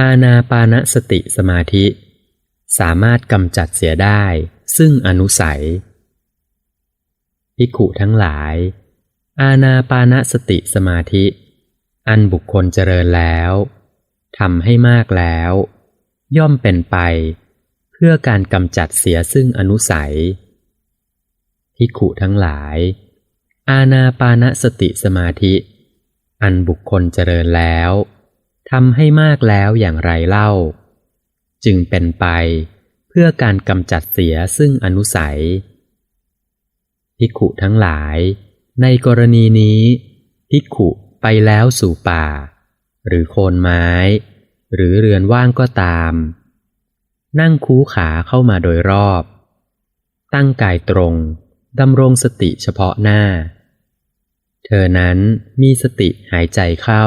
อาณาปานสติสมาธิ สามารถกำจัดเสียได้ ซึ่งอนุสัยภิขุทั้งหลาย อาณาปานสติสมาธิ อันบุคคลเจริญแล้วทำให้มากแล้ว ย่อมเป็นไป เพื่อการกำจัดเสียซึ่งอนุสัยภิขุทั้งหลาย อาณาปานสติสมาธิ อันบุคคลเจริญแล้ว ทำให้มากแล้วอย่างไรเล่า จึงเป็นไปเพื่อการกำจัดเสียซึ่งอนุสัยภิกขุทั้งหลาย ในกรณีนี้ภิกขุไปแล้วสู่ป่า หรือโคนไม้ หรือเรือนว่างก็ตาม นั่งคูขาเข้ามาโดยรอบ ตั้งกายตรงดำรงสติเฉพาะหน้า เธอนั้นมีสติหายใจเข้า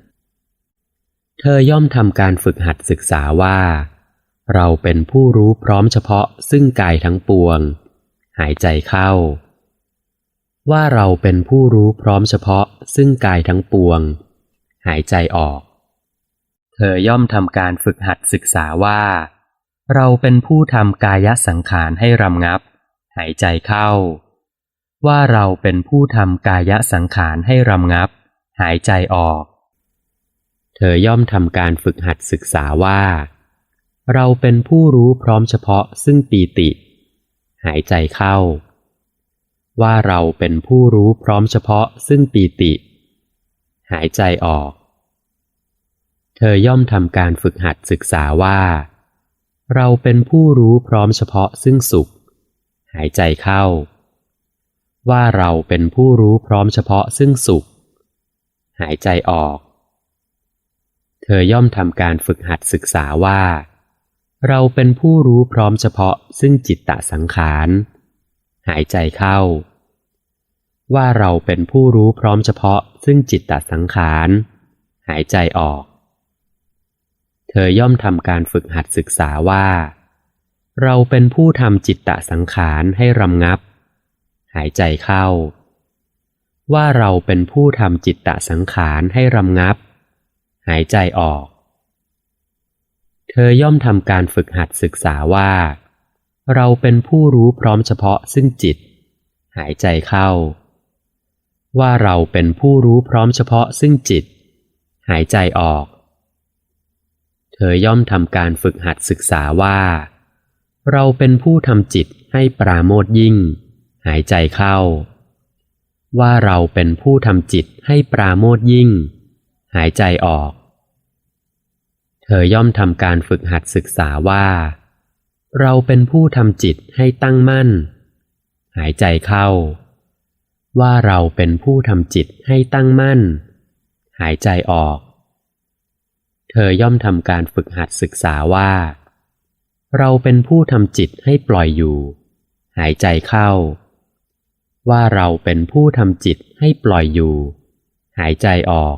เธอย่อมทำการฝึกหัดศึกษาว่า เราเป็นผู้รู้พร้อมเฉพาะซึ่งกายทั้งปวง หายใจเข้า ว่าเราเป็นผู้รู้พร้อมเฉพาะซึ่งกายทั้งปวง หายใจออก เธอย่อมทำการฝึกหัดศึกษาว่า เราเป็นผู้ทำกายสังขารให้รำงับ หายใจเข้า ว่าเราเป็นผู้ทำกายสังขารให้รำงับ หายใจออก ธอย่อมทำการฝึกหัดศึกษาว่า เราเป็นผู้รู้พร้อมเฉพาะซึ่งปีติ หายใจเข้า ว่าเราเป็นผู้รู้พร้อมเฉพาะซึ่งปีติ หายใจออก เธอย่อมทำการฝึกหัดศึกษาว่า เราเป็นผู้รู้พร้อมเฉพาะซึ่งสุข หายใจเข้า ว่าเราเป็นผู้รู้พร้อมเฉพาะซึ่งสุข หายใจออก เธอย่อมทำการฝึกหัดศึกษาว่า เราเป็นผู้รู้พร้อมเฉพาะซึ่งจิตตสังขาร หายใจเข้า ว่าเราเป็นผู้รู้พร้อมเฉพาะซึ่งจิตตสังขาร หายใจออก เธอย่อมทำการฝึกหัดศึกษาว่า เราเป็นผู้ทำจิตตสังขารให้รำงับ หายใจเข้า ว่าเราเป็นผู้ทำจิตตสังขารให้รำงับ หายใจออก เธอย่อมทำการฝึกหัดศึกษาว่า เราเป็นผู้รู้พร้อมเฉพาะซึ่งจิต หายใจเข้า ว่าเราเป็นผู้รู้พร้อมเฉพาะซึ่งจิต หายใจออก เธอย่อมทำการฝึกหัดศึกษาว่า เราเป็นผู้ทำจิตให้ปราโมทยิ่ง หายใจเข้า ว่าเราเป็นผู้ทำจิตให้ปราโมทยิ่ง หายใจออก เธอย่อมทำการฝึกหัดศึกษาว่า เราเป็นผู้ทำจิตให้ตั้งมั่น หายใจเข้า ว่าเราเป็นผู้ทำจิตให้ตั้งมั่น หายใจออก เธอย่อมทำการฝึกหัดศึกษาว่า เราเป็นผู้ทำจิตให้ปล่อยอยู่ หายใจเข้า ว่าเราเป็นผู้ทำจิตให้ปล่อยอยู่ หายใจออก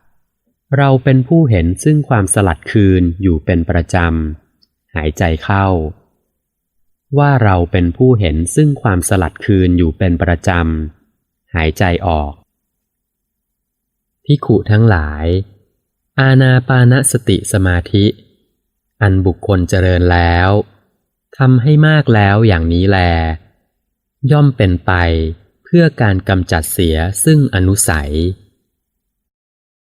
เราเป็นผู้เห็นซึ่งความสลัดคืนอยู่เป็นประจำ หายใจเข้า ว่าเราเป็นผู้เห็นซึ่งความสลัดคืนอยู่เป็นประจำ หายใจออก พิขุทั้งหลาย อาณาปานสติสมาธิ อันบุคคลเจริญแล้วทำให้มากแล้วอย่างนี้แล ย่อมเป็นไปเพื่อการกำจัดเสียซึ่งอนุสัย